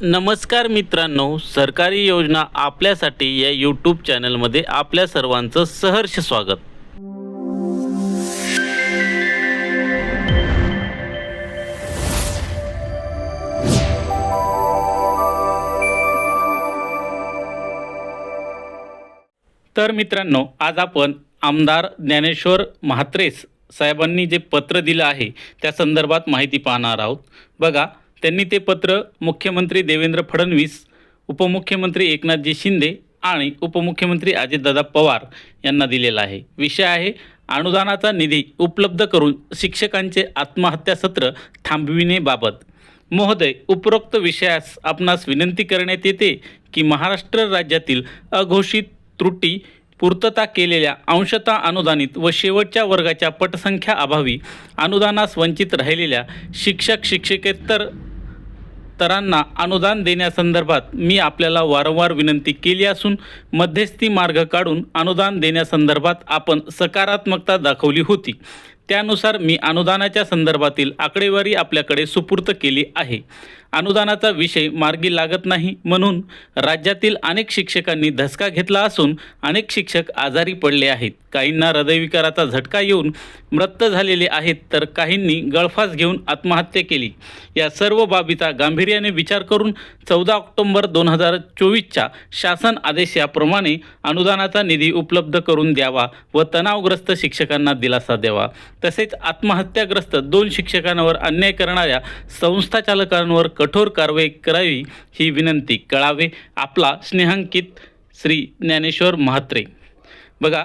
नमस्कार मित्रांनो सरकारी योजना आपल्यासाठी या यूट्यूब चॅनलमध्ये आपल्या सर्वांचं सहर्ष स्वागत. तर मित्रांनो आज आपण आमदार ज्ञानेश्वर म्हात्रेस साहेबांनी जे पत्र दिलं आहे त्या संदर्भात माहिती पाहणार आहोत. बघा त्यांनी ते पत्र मुख्यमंत्री देवेंद्र फडणवीस उपमुख्यमंत्री एकनाथजी शिंदे आणि उपमुख्यमंत्री अजितदादा पवार यांना दिलेला आहे. विषय आहे अनुदानाचा निधी उपलब्ध करून शिक्षकांचे आत्महत्या सत्र थांबविणेबाबत महोदय उपरोक्त विषयास आपणास विनंती करण्यात येते की महाराष्ट्र राज्यातील अघोषित त्रुटी पूर्तता केलेल्या अंशतः अनुदानित व शेवटच्या वर्गाच्या पटसंख्या अभावी अनुदानास वंचित राहिलेल्या शिक्षक शिक्षकेतर स्तरांना अनुदान देण्यासंदर्भात मी आपल्याला वारंवार विनंती केली असून मध्यस्थी मार्ग काढून अनुदान देण्यासंदर्भात आपण सकारात्मकता दाखवली होती. त्यानुसार मी अनुदानाच्या संदर्भातील आकडेवारी आपल्याकडे सुपूर्त केली आहे. अनुदानाचा विषय मार्गी लागत नाही म्हणून राज्यातील अनेक शिक्षकांनी धसका घेतला असून अनेक शिक्षक आजारी पडले आहेत. काहींना हृदयविकाराचा झटका येऊन मृत झालेले आहेत तर काहींनी गळफास घेऊन आत्महत्या केली. या सर्व बाबीचा गांभीर्याने विचार करून चौदा ऑक्टोंबर दोन हजार चोवीसच्या शासन आदेशाप्रमाणे अनुदानाचा निधी उपलब्ध करून द्यावा व तणावग्रस्त शिक्षकांना दिलासा द्यावा. तसेच आत्महत्याग्रस्त दोन शिक्षकांवर अन्याय करणाऱ्या संस्थाचालकांवर कठोर कारवाई करावी ही विनंती. कळावे. आपला स्नेहांकित श्री ज्ञानेश्वर म्हात्रे. बघा